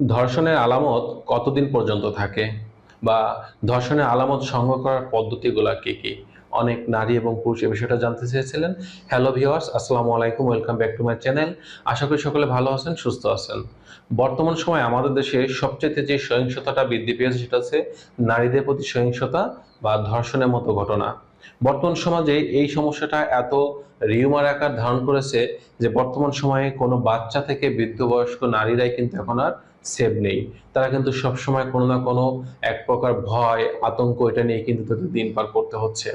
ধর্ষণের আলামত কতদিন পর্যন্ত থাকে? বা ধর্ষণের আলামত সংগ্রহ করার পদ্ধতিগুলো কি কি? অনেক নারী এবং পুরুষ এই বিষয়টা জানতে চেয়েছিলেন। হ্যালো ভিওয়ার্স আসসালামু আলাইকুম, welcome back to my channel. আশা করি সকলে ভালো আছেন, সুস্থ আছেন। বর্তমান সময়ে আমাদের দেশে সবচেয়ে যে সহিংসতাটা বৃদ্ধি পেয়েছে সেটা হচ্ছে নারীদের প্রতি সহিংসতা বা ধর্ষণের মতো ঘটনা। বর্তমান সমাজে এই সমস্যাটা এত রিউমার আকার ধারণ করেছে যে বর্তমান সময়ে কোনো বাচ্চা থেকে বৃদ্ধ বয়স্ক নারীরাই কিন্তু এখন আর সেভ নেই। তারা কিন্তু সবসময় কোনো না কোনো এক প্রকার ভয়, আতঙ্ক এটা নিয়ে কিন্তু তাদের দিন পার করতে হচ্ছে।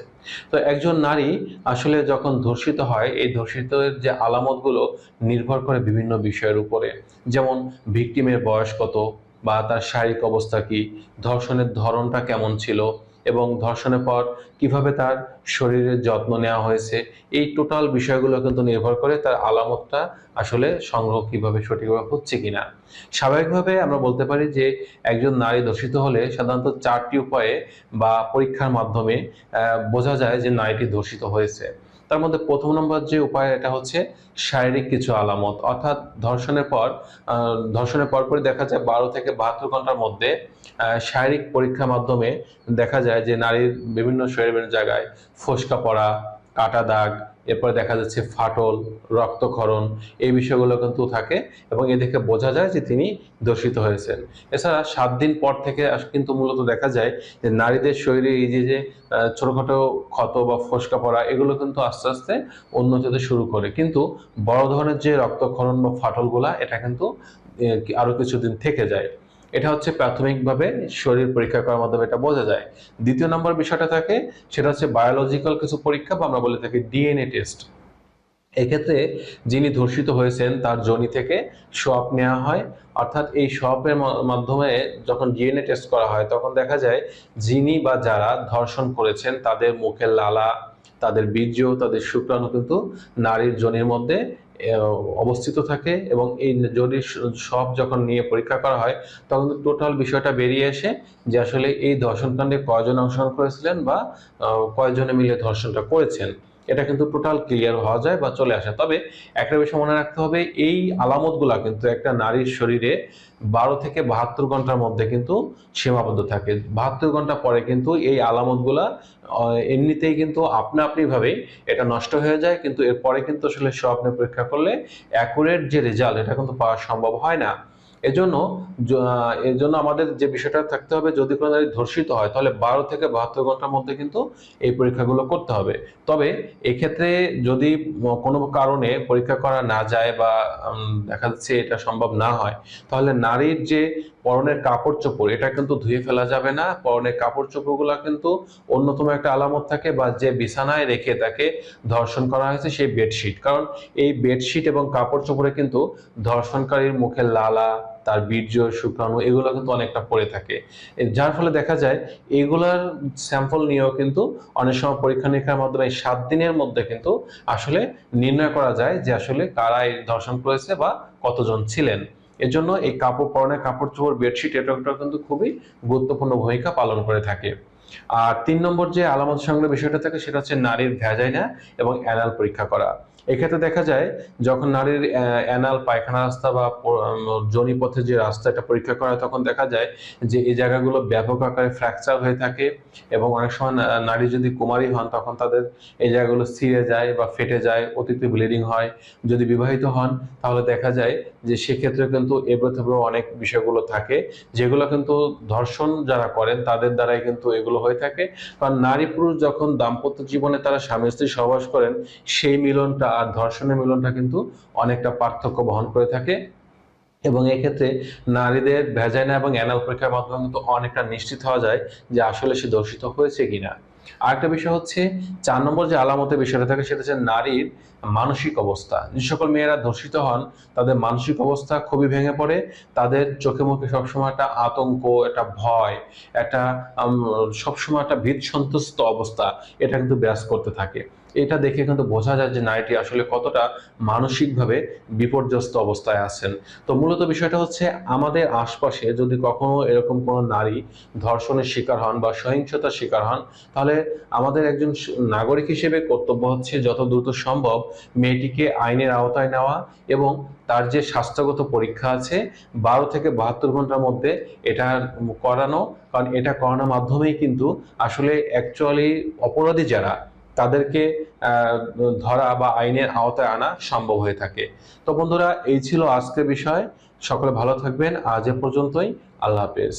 তো একজন নারী আসলে যখন ধর্ষিত হয়, এই ধর্ষিতের যে আলামতগুলো নির্ভর করে বিভিন্ন বিষয়ের উপরে। যেমন ভিকটিমের বয়স কত বা তার শারীরিক অবস্থা কি, ধর্ষণের ধরনটা কেমন ছিল এবং ধর্ষণের পর কীভাবে তার শরীরের যত্ন নেওয়া হয়েছে, এই টোটাল বিষয়গুলো কিন্তু নির্ভর করে তার আলামতটা আসলে সংগ্রহ কীভাবে সঠিকভাবে হচ্ছে কিনা। স্বাভাবিকভাবে আমরা বলতে পারি যে একজন নারী দূষিত হলে সাধারণত চারটি উপায়ে বা পরীক্ষার মাধ্যমে বোঝা যায় যে নারীটি দর্শিত হয়েছে। তার মধ্যে প্রথম নম্বর যে উপায়, এটা হচ্ছে শারীরিক কিছু আলামত। অর্থাৎ ধর্ষণের পর ধর্ষণের পরপরই দেখা যায় বারো থেকে বাহাত্তর ঘণ্টার মধ্যে শারীরিক পরীক্ষার মাধ্যমে দেখা যায় যে নারীর বিভিন্ন শরীরের জায়গায় ফোসকা পড়া কাটা দাগ এরপরে দেখা যাচ্ছে ফাটল রক্তক্ষরণ এই বিষয়গুলো কিন্তু থাকে এবং এ দেখে বোঝা যায় যে তিনি দূষিত হয়েছেন। এছাড়া সাত দিন পর থেকে কিন্তু মূলত দেখা যায় যে নারীদের শরীরে এই যে যে ছোটখাটো ক্ষত বা ফোসকা পড়া এগুলো কিন্তু আস্তে আস্তে উন্নতি হতে শুরু করে। কিন্তু বড় ধরনের যে রক্তক্ষরণ বা ফাটলগুলা এটা কিন্তু আহ, কি- আরও কিছুদিন থেকে যায়। এটা হচ্ছে প্রাথমিকভাবে শরীর পরীক্ষা করার মাধ্যমে এটা বোঝা যায়। দ্বিতীয় নম্বর বিষয়টা থাকে, সেটা হচ্ছে বায়োলজিক্যাল কিছু পরীক্ষা বা আমরা বলে থাকি ডিএনএ টেস্ট এক্ষেত্রে যিনি ধর্ষিত হয়েছেন, তার জনি থেকে সোয়াব নেওয়া হয়। অর্থাৎ এই সোয়াবের মাধ্যমে যখন ডিএনএ টেস্ট করা হয়, তখন দেখা যায় যিনি বা যারা ধর্ষণ করেছেন, তাদের মুখের লালা, তাদের বীর্য, তাদের শুক্রাণু কিন্তু নারীর জনির মধ্যে অবস্থিত থাকে এবং এই যদি সব যখন নিয়ে পরীক্ষা করা হয়, তখন টোটাল বিষয়টা বেরিয়ে এসে যে আসলে এই ধর্ষণকাণ্ডে কয়জন অংশগ্রহণ করেছিলেন বা কয়জনে মিলে ধর্ষণটা করেছেন। এটা কিন্তু টোটাল ক্লিয়ার হওয়া যায় বা চলে আসে। তবে একটা বিষয় মনে রাখতে হবে, এই আলামতগুলা কিন্তু একটা নারীর শরীরে বারো থেকে বাহাত্তর ঘণ্টার মধ্যে কিন্তু সীমাবদ্ধ থাকে। বাহাত্তর ঘণ্টা পরে কিন্তু এই আলামতগুলা এমনিতেই কিন্তু আপনা আপনি ভাবেই এটা নষ্ট হয়ে যায়। কিন্তু এরপরে কিন্তু আসলে স্বপ্নে পরীক্ষা করলে অ্যাকুরেট যে রেজাল্ট এটা কিন্তু পাওয়া সম্ভব হয় না। এজন্য এজন্য আমাদের যে বিষয়টা থাকতে হবে, যদি কোনো নারী ধর্ষিত হয়, তাহলে বারো থেকে বাহাত্তর ঘণ্টার মধ্যে কিন্তু এই পরীক্ষাগুলো করতে হবে। তবে এক্ষেত্রে যদি কোনো কারণে পরীক্ষা করা না যায় বা দেখা যাচ্ছে এটা সম্ভব না হয়, তাহলে নারীর যে পরনের কাপড় চোপড়, এটা কিন্তু ধুয়ে ফেলা যাবে না। পরনের কাপড় চোপড়গুলো কিন্তু অন্যতম একটা আলামত থাকে বা যে বিছানায় রেখে তাকে ধর্ষণ করা হয়েছে সেই বেডশিট। কারণ এই বেডশিট এবং কাপড় চোপড়ে কিন্তু ধর্ষণকারীর মুখের লালা তার বীর্য, শুক্রাণু, এগুলো কিন্তু অনেকটা পড়ে থাকে। যার ফলে দেখা যায় এগুলার স্যাম্পল নিয়েও কিন্তু অনেক সময় পরীক্ষা নিরীক্ষার মাধ্যমে সাত দিনের মধ্যে কিন্তু আসলে নির্ণয় করা যায় যে আসলে কারা এই ধর্ষণ করেছে বা কতজন ছিলেন। এজন্য এই কাপড় পরনের কাপড় চোপড়, বেডশিট এটা কিন্তু খুবই গুরুত্বপূর্ণ ভূমিকা পালন করে থাকে। আর তিন নম্বর যে আলামত সংগ্রহ বিষয়টা থাকে সেটা হচ্ছে নারীর ভ্যাজাইনা এবং অ্যানাল পরীক্ষা করা। এক্ষেত্রে দেখা যায়, যখন নারীর অ্যানাল পায়খানা রাস্তা বা জনি পথে যে রাস্তা এটা পরীক্ষা করা হয়, তখন দেখা যায় যে এই জায়গাগুলো ব্যাপক আকারে ফ্র্যাকচার হয়ে থাকে এবং অনেক সময় নারী যদি কুমারী হন, তখন তাদের এই জায়গাগুলো ছিঁড়ে যায় বা ফেটে যায়, অতিরিক্ত ব্লিডিং হয়। যদি বিবাহিত হন, তাহলে দেখা যায় যে সেক্ষেত্রে কিন্তু এবড়ো থেবড়ো অনেক বিষয়গুলো থাকে, যেগুলো কিন্তু ধর্ষণ যারা করেন, তাদের দ্বারাই কিন্তু এগুলো হয়ে থাকে। কারণ নারী পুরুষ যখন দাম্পত্য জীবনে তারা স্বামী স্ত্রী সহবাস করেন, সেই মিলনটা আর ধর্ষণের মিলনটা কিন্তু অনেকটা পার্থক্য বহন করে থাকে। এবং এক্ষেত্রে নারীদের ভেজাইনা এবং অ্যানাল পরীক্ষার মাধ্যমে কিন্তু অনেকটা নিশ্চিত হওয়া যায় যে আসলে সে দর্শিত হয়েছে কিনা। আরেকটা বিষয় হচ্ছে, চার নম্বর যে আলামতের বিষয়টা থাকে সেটা হচ্ছে নারীর মানসিক অবস্থা। যে সকল মেয়েরা ধর্ষিত হন, তাদের মানসিক অবস্থা খুবই ভেঙে পড়ে, তাদের চোখে মুখে সবসময় একটা আতঙ্ক, একটা ভয়, একটা সবসময় একটা ভীত সন্তুষ্ট অবস্থা, এটা কিন্তু বিরাজ করতে থাকে। এটা দেখে কিন্তু বোঝা যায় যে নারীটি আসলে কতটা মানসিকভাবে বিপর্যস্ত অবস্থায় আছেন। তো মূলত বিষয়টা হচ্ছে, আমাদের আশপাশে যদি কখনো এরকম কোনো নারী ধর্ষণের শিকার হন বা সহিংসতার শিকার হন, তাহলে আমাদের একজন নাগরিক হিসেবে কর্তব্য হচ্ছে যত দ্রুত সম্ভব মেয়েটিকে আইনের আওতায় নেওয়া এবং তার যে স্বাস্থ্যগত পরীক্ষা আছে, বারো থেকে বাহাত্তর ঘণ্টার মধ্যে এটা করানো, কারণ এটা করানোর মাধ্যমেই কিন্তু আসলে অ্যাকচুয়ালি অপরাধী যারা, তাদেরকে ধরা বা আইনের আওতায় আনা সম্ভব হয়ে থাকে। তো বন্ধুরা, এই ছিল আজকের বিষয়। সকলে ভালো থাকবেন। আজ এ পর্যন্তই। আল্লাহ হাফেজ।